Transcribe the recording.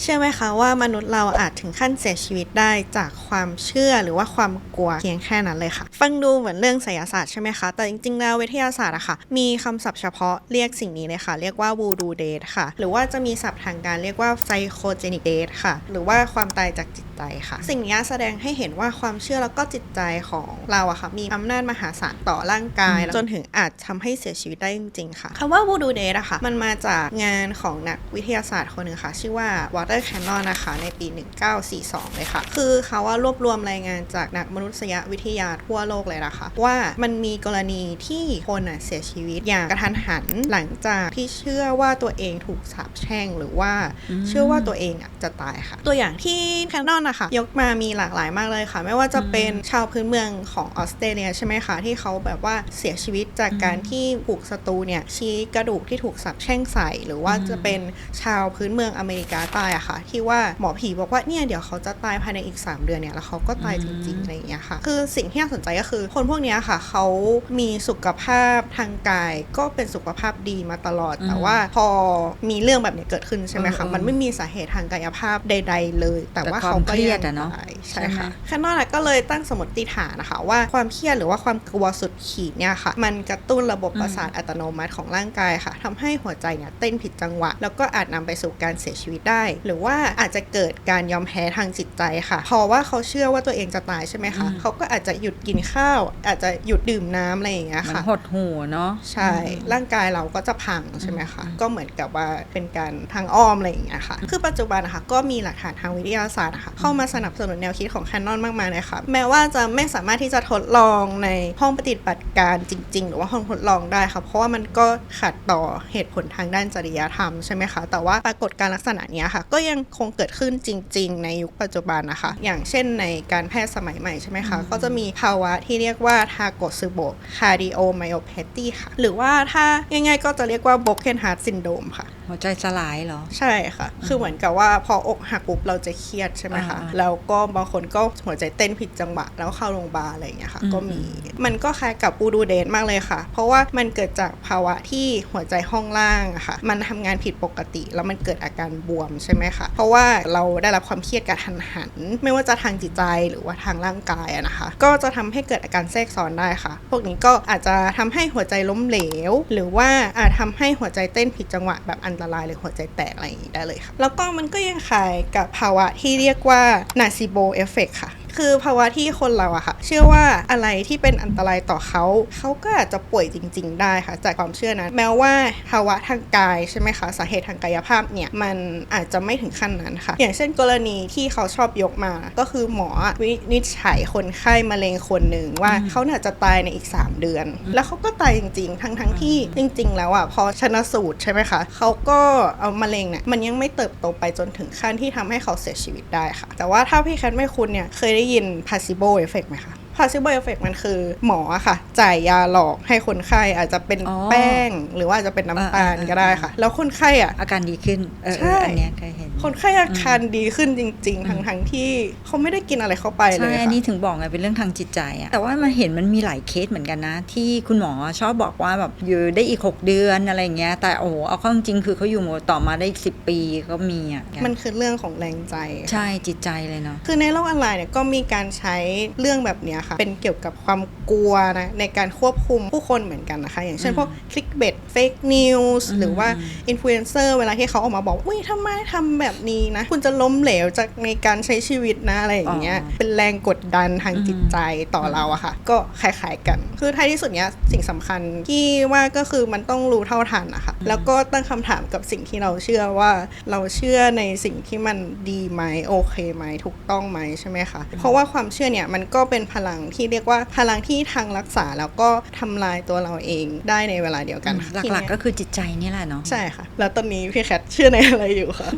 เชื่อไหมคะว่ามนุษย์เราอาจถึงขั้นเสียชีวิตได้จากความเชื่อหรือว่าความกลัวเพียงแค่นั้นเลยค่ะ ฟังดูเหมือนเรื่องไสยศาสตร์ใช่ไหมคะ แต่จริงๆแล้ววิทยาศาสตร์อะค่ะ มีคำศัพท์เฉพาะเรียกสิ่งนี้เลยค่ะ เรียกว่า voodoo date ค่ะ หรือว่าจะมีศัพท์ทางการเรียกว่า psychogenic date ค่ะ หรือว่าความตายจากจิตใจค่ะ สิ่งนี้แสดงให้เห็นว่าความเชื่อแล้วก็จิตใจของเราอะค่ะ มีอำนาจมหาศาลต่อร่างกาย จนถึงอาจทำให้เสียชีวิตได้จริงๆค่ะคำว่า voodoo date อะค่ะ มันมาจากงานของนักวิทยาศาสตร์คนหนึ่งค่ะ ชื่อว่า Walter Cannon นะคะ ในปี 1942 เลยค่ะ คือเขาว่ารวบรวมรายงานจากนักมนุษยวิทยาทั่วโลกเลยนะคะ ว่ามันมีกรณีที่คนอะเสียชีวิตอย่างกระทันหันหลังจากที่เชื่อว่าตัวเองถูกสาปแช่งหรือว่าเชื่อว่าตัวเองอะจะตายค่ะ ตัวอย่างที่แคนนอนนะคะยกมามีหลากหลายมากเลยค่ะ ไม่ว่าจะเป็นชาวพื้นเมืองของออสเตรเลียใช่ไหมคะที่เขาแบบว่าเสียชีวิตจากการที่ถูกศัตรูเนี่ยชี้กระดูกที่ถูกสาปแช่งใส่ หรือว่าจะเป็นชาวพื้นเมืองอเมริกาใต้อะค่ะ ที่ว่าหมอผีบอกว่าเนี่ยเดี๋ยวเขาจะตายภายในอีก 3 เดือนเนี่ยแล้วเขาก็ตายจริงๆอะไรอย่างเงี้ยค่ะ คือสิ่งที่น่าสนใจก็คือ คนพวกเนี้ยค่ะเขามีสุขภาพทางกาย ก็เป็นสุขภาพดีมาตลอด แต่ว่าพอมีเรื่องแบบเนี้ยเกิดขึ้นใช่ไหมคะเออเออมันไม่มีสาเหตุทางกายภาพใด ๆ เลย แต่ว่าแต่ความเขาก็เครียยัดงอะเนาะตายใช่ใช่ไหมค่ะแคนนอนก็เลยตั้งสมมติฐานนะคะว่าความเครียดหรือว่าความกลัวสุดขีดเนี่ยค่ะ มันกระตุ้นระบบประสาทอัตโนมัติของร่างกายค่ะทำให้หัวใจเนี่ยเต้นผิดจังหวะ แล้วก็อาจนำไปสู่การเสียชีวิตได้หรือว่าอาจจะเกิดการยอมแพ้ทางจิตใจค่ะ พอว่าเขาเชื่อว่าตัวเองจะตายใช่ไหมคะเขาก็อาจจะหยุดกินข้าว อาจจะหยุดดื่มน้ำอะไรอย่างเงี้ยมันค่ะ หดหูเนาะ ใช่ ร่างกายเราก็จะพังใช่ไหมคะ ก็เหมือนกับว่าเป็นการทางอ้อมอะไรอย่างเงี้ยค่ะ คือปัจจุบันนะคะก็มีหลักฐานทางวิทยาศาสตร์นะคะเข้ามาสนับสนุนแนวคิดของแคนนอนมากมายเลยค่ะ แม้ว่าจะไม่สามารถที่จะทดลองในห้องปฏิบัติการจริง ๆ หรือว่าห้องทดลองได้ค่ะ เพราะว่ามันก็ขัดต่อเหตุผลทางด้านจริยธรรมใช่ไหมคะ แต่ว่าปรากฏการณ์ลักษณะเนี้ยค่ะ ก็ยังคงเกิดขึ้นจริง ๆ ในยุคปัจจุบันนะคะ อย่างเช่นในการแพทย์สมัยใหม่ใช่ไหมคะ ก็จะมีภาวะที่เรียกว่าทาโกซึโบคาร์ดิโอไมโอพาธีค่ะ หรือว่าถ้าง่ายๆก็จะเรียกว่า broken heart syndrome ค่ะ หัวใจสลายเหรอ ใช่ค่ะ คือเหมือนกับว่าพออกหักปุ๊บเราจะเครียดใช่ไหมคะอ่าแล้วก็บางคนก็หัวใจเต้นผิดจังหวะแล้วเข้าโรงพยาบาลอะไรอย่างเงี้ยค่ะอืมก็มี มันก็คล้ายกับปูดูเดนมากเลยค่ะ เพราะว่ามันเกิดจากภาวะที่หัวใจห้องล่างอะค่ะ มันทำงานผิดปกติ แล้วมันเกิดอาการบวมใช่ไหมคะเพราะว่าเราได้รับความเครียดกระทันหัน ไม่ว่าจะทางจิตใจหรือว่าทางร่างกายนะคะ ก็จะทำให้เกิดอาการแทรกซ้อนได้ค่ะ พวกนี้ก็อาจจะทำให้หัวใจล้มเหลว หรือว่าอาจทำให้หัวใจเต้นผิดจังหวะแบบอันตรายหรือหัวใจแตกอะไรอย่างนี้ได้เลยค่ะ แล้วก็มันก็ยังคล้ายกับภาวะที่เรียกว่านาซิโบเอฟเฟกค่ะ คือภาวะที่คนเราอะค่ะ เชื่อว่าอะไรที่เป็นอันตรายต่อเขาเขาก็อาจจะป่วยจริง ๆ ได้ค่ะ จากความเชื่อนั้น แม้ว่าภาวะทางกายใช่ไหมคะสาเหตุทางกายภาพเนี่ยมันอาจจะไม่ถึงขั้นนั้นค่ะ อย่างเช่นกรณีที่เขาชอบยกมา ก็คือหมอวินิจฉัยคนไข้มะเร็งคนหนึ่งว่าเขาน่าจะตายในอีก 3 เดือน แล้วเขาก็ตายจริง ๆ ทั้งๆที่จริง ๆ แล้วอะพอชนะสูตรใช่ไหมคะเขาก็เอามะเร็งเนี่ยมันยังไม่เติบโตไปจนถึงขั้นที่ทำให้เขาเสียชีวิตได้ค่ะ แต่ว่าถ้าพี่แคทไม่คุ้นเนี่ยเคยได้ได้ยิน placebo effect ไหมคะ placebo effect มันคือหมออะค่ะ จ่ายยาหลอกให้คนไข้อาจจะเป็นอ๋อแป้ง หรือว่าอาจจะเป็นน้ำตาลอ่าๆๆก็ได้ค่ะ แล้วคนไข้อะอาการดีขึ้นเออใช่เอออันเนี้ยเคยเห็น คนไข้อาการดีขึ้นจริง ๆ ทั้งทั้งๆที่เขาไม่ได้กินอะไรเข้าไปเลใช่ยอันค่ะนี้ถึงบอกไงเป็นเรื่องทางจิตใจอะแต่ว่ามันเห็นมันมีหลายเคสเหมือนกันนะ ที่คุณหมอชอบบอกว่าแบบอยู่ได้อีก 6 เดือนอะไรเงี้ยแต่โอ้โหเอาเข้าจริงๆคือเขาอยู่มาต่อมาได้อีกสิปีก็มีอะมันคือเรื่องของแรงใจค่ะใช่จิตใจเลยเนาะคือในโลกออนไลน์เนี่ยก็มีการใช้เรื่องแบบเนี้ยค่ะเป็นเกี่ยวกับความกลัวนะในการควบคุมผู้คนเหมือนกันนะคะ อย่างเช่นอืมพวกคลิกเบ t เฟกนิวส์อืมหรือว่าอินฟลูเอนเซอร์เวลาที่เขาออกมาบอกอุ้ยทำไมทำแบบนี้นะ คุณจะล้มเหลวจากในการใช้ชีวิตนะอะไรอย่างเงี้ยอ๋อเป็นแรงกดดันทางอืมจิตใจต่อเราอะค่ะ ก็คล้ายๆกัน คือท้ายที่สุดเนี้ยสิ่งสำคัญที่ว่าก็คือมันต้องรู้เท่าทันนะคะแล้วก็ตั้งคำถามกับสิ่งที่เราเชื่อว่าเราเชื่อในสิ่งที่มันดีไหมโอเคไหมถูกต้องไหมใช่ไหมคะเพราะว่าความเชื่อเนี่ยมันก็เป็นพลังที่เรียกว่าพลังที่ทางรักษาแล้วก็ทำลายตัวเราเองได้ในเวลาเดียวกันค่ะหลักๆก็คือจิตใจนี่แหละเนาะใช่ค่ะ แล้วตอนนี้พี่แคทเชื่อในอะไรอยู่คะ